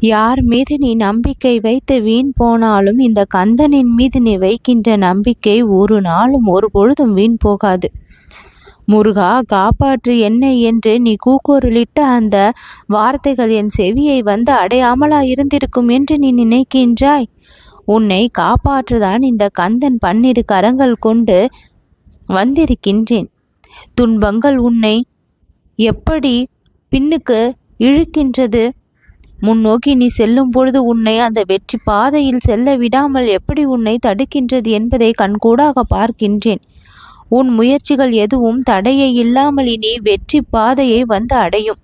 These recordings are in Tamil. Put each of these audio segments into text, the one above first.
யார் மீது நீ நம்பிக்கை வைத்து வீண் போனாலும் இந்த கந்தனின் மீது நீ வைக்கின்ற நம்பிக்கை ஒரு நாளும் ஒரு பொழுதும் வீண் போகாது. முருகா காப்பாற்று என்னை என்று நீ கூக்குரலிட்ட அந்த வார்த்தைகள் என் செவியை வந்து அடையாமலா இருந்திருக்கும் என்று நீ நினைக்கின்றாய். உன்னை காப்பாற்றுதான் இந்த கந்தன் பன்னிரு கரங்கள் கொண்டு வந்திருக்கின்றேன். துன்பங்கள் உன்னை எப்படி பின்னுக்கு இழுக்கின்றது? முன்னோக்கி நீ செல்லும் பொழுது உன்னை அந்த வெற்றி பாதையில் செல்ல விடாமல் எப்படி உன்னை தடுக்கின்றது என்பதை கண்கூடாக பார்க்கின்றேன். உன் முயற்சிகள் எதுவும் தடையை இல்லாமல் இனி வெற்றி பாதையை வந்து அடையும்.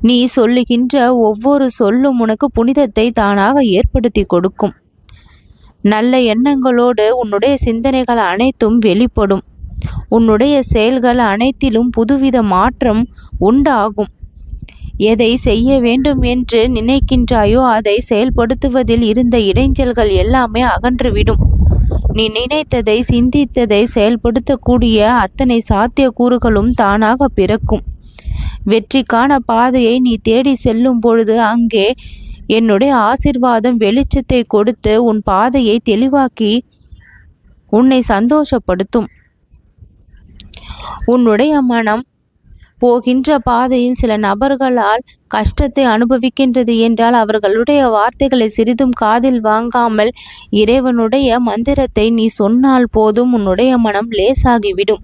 நீ சொல்லுகின்ற ஒவ்வொரு சொல்லும் உனக்கு புனிதத்தை தானாக ஏற்படுத்தி கொடுக்கும். நல்ல எண்ணங்களோடு உன்னுடைய சிந்தனைகள் அனைத்தும் வெளிப்படும். உன்னுடைய செயல்கள் அனைத்திலும் புதுவித மாற்றம் உண்டாகும். எதை செய்ய வேண்டும் என்று நினைக்கின்றாயோ அதை செயல்படுத்துவதில் இருந்த இடைஞ்சல்கள் எல்லாமே அகன்றுவிடும். நீ நினைத்ததை சிந்தித்ததை செயல்படுத்தக்கூடிய அத்தனை சாத்திய கூறுகளும் தானாக பிறக்கும். வெற்றிக்கான பாதையை நீ தேடி செல்லும் பொழுது அங்கே என்னுடைய ஆசிர்வாதம் வெளிச்சத்தை கொடுத்து உன் பாதையை தெளிவாக்கி உன்னை சந்தோஷப்படுத்தும். உன்னுடைய மனம் போகின்ற பாதையில் சில நபர்களால் கஷ்டத்தை அனுபவிக்கின்றது என்றால் அவர்களுடைய வார்த்தைகளை சிறிதும் காதில் வாங்காமல் இறைவனுடைய மந்திரத்தை நீ சொன்னால் போதும் உன்னுடைய மனம் லேசாகிவிடும்.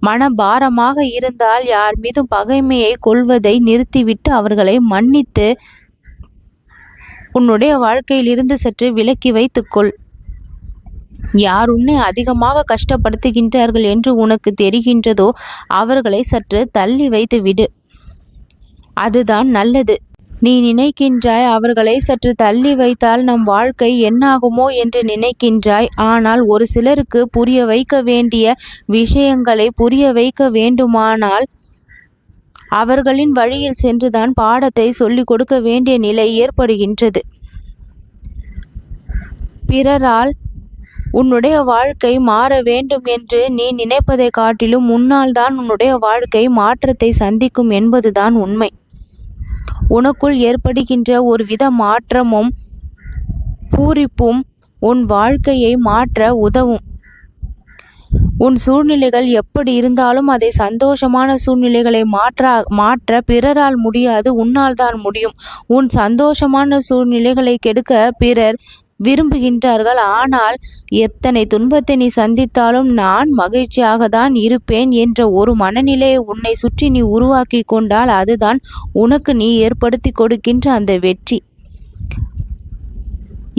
மன பாரமாக இருந்தால் யார் மீதும் பகைமையை கொள்வதை நிறுத்திவிட்டு அவர்களை மன்னித்து உன்னுடைய வாழ்க்கையிலிருந்து சற்று விலக்கி வைத்துக்கொள். யார் உன்னை அதிகமாக கஷ்டப்படுத்துகின்றார்கள் என்று உனக்கு தெரிகின்றதோ அவர்களை சற்று தள்ளி வைத்து விடு. அதுதான் நல்லது. நீ நினைக்கின்றாய் அவர்களை சற்று தள்ளி வைத்தால் நம் வாழ்க்கை என்னாகுமோ என்று நினைக்கின்றாய். ஆனால் ஒரு சிலருக்கு புரிய வைக்க வேண்டிய விஷயங்களை புரிய வைக்க வேண்டுமானால் அவர்களின் வழியில் சென்றுதான் பாடத்தை சொல்லிக் கொடுக்க வேண்டிய நிலை ஏற்படுகின்றது. பிறரால் உன்னுடைய வாழ்க்கை மாற வேண்டும் என்று நீ நினைப்பதை காட்டிலும் முன்னால் தான் உன்னுடைய வாழ்க்கை மாற்றத்தை சந்திக்கும் என்பதுதான் உண்மை. உனக்குள் ஏற்படுகின்ற ஒரு வித மாற்றமும் பூரிப்பும் உன் வாழ்க்கையை மாற்ற உதவும். உன் சூழ்நிலைகள் எப்படி இருந்தாலும் அதை சந்தோஷமான சூழ்நிலைகளை மாற்ற மாற்ற பிறரால் முடியாது உன்னால் தான் முடியும். உன் சந்தோஷமான சூழ்நிலைகளை கெடுக்க பிறர் விரும்புகின்றார்கள். ஆனால் எத்தனை துன்பத்தை நீ சந்தித்தாலும் நான் மகிழ்ச்சியாக தான் இருப்பேன் என்ற ஒரு மனநிலையை உன்னை சுற்றி நீ உருவாக்கி கொண்டால் அதுதான் உனக்கு நீ ஏற்படுத்தி கொடுக்கின்ற அந்த வெற்றி.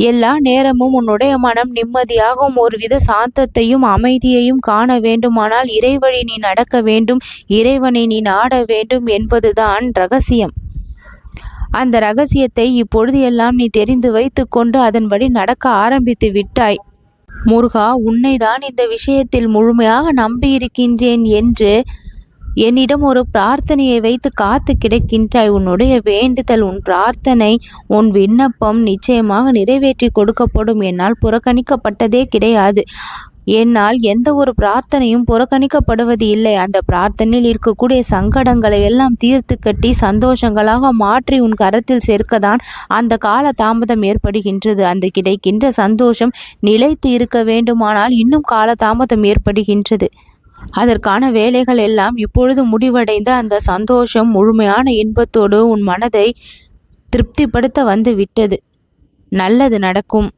எல்லா நேரமும் உன்னுடைய மனம் நிம்மதியாகவும் ஒருவித சாந்தத்தையும் அமைதியையும் காண வேண்டுமானால் இறைவழி நீ நடக்க வேண்டும் இறைவனை நீ நாட வேண்டும் என்பதுதான் ரகசியம். அந்த ரகசியத்தை இப்பொழுது எல்லாம் நீ தெரிந்து வைத்துக்கொண்டு அதன்படி நடக்க ஆரம்பித்து விட்டாய். முருகா உன்னைதான் இந்த விஷயத்தில் முழுமையாக நம்பியிருக்கின்றேன் என்று என்னிடம் ஒரு பிரார்த்தனையை வைத்து காத்து கிடக்கின்றாய். உன்னுடைய வேண்டுதல் உன் பிரார்த்தனை உன் விண்ணப்பம் நிச்சயமாக நிறைவேற்றி கொடுக்கப்படும். என்னால் புறக்கணிக்கப்பட்டதே கிடையாது. என்னால் எந்த ஒரு பிரார்த்தனையும் புறக்கணிக்கப்படுவது இல்லை. அந்த பிரார்த்தனையில் இருக்கக்கூடிய சங்கடங்களை எல்லாம் தீர்த்து கட்டி சந்தோஷங்களாக மாற்றி உன் கரத்தில் சேர்க்கதான் அந்த கால தாமதம் ஏற்படுகின்றது. அந்த கிடைக்கின்ற சந்தோஷம் நிலைத்து இருக்க வேண்டுமானால் இன்னும் கால தாமதம் ஏற்படுகின்றது. அதற்கான வேலைகள் எல்லாம் இப்பொழுது முடிவடைந்த அந்த சந்தோஷம் முழுமையான இன்பத்தோடு உன் மனதை திருப்திப்படுத்த வந்து விட்டது. நல்லது நடக்கும்.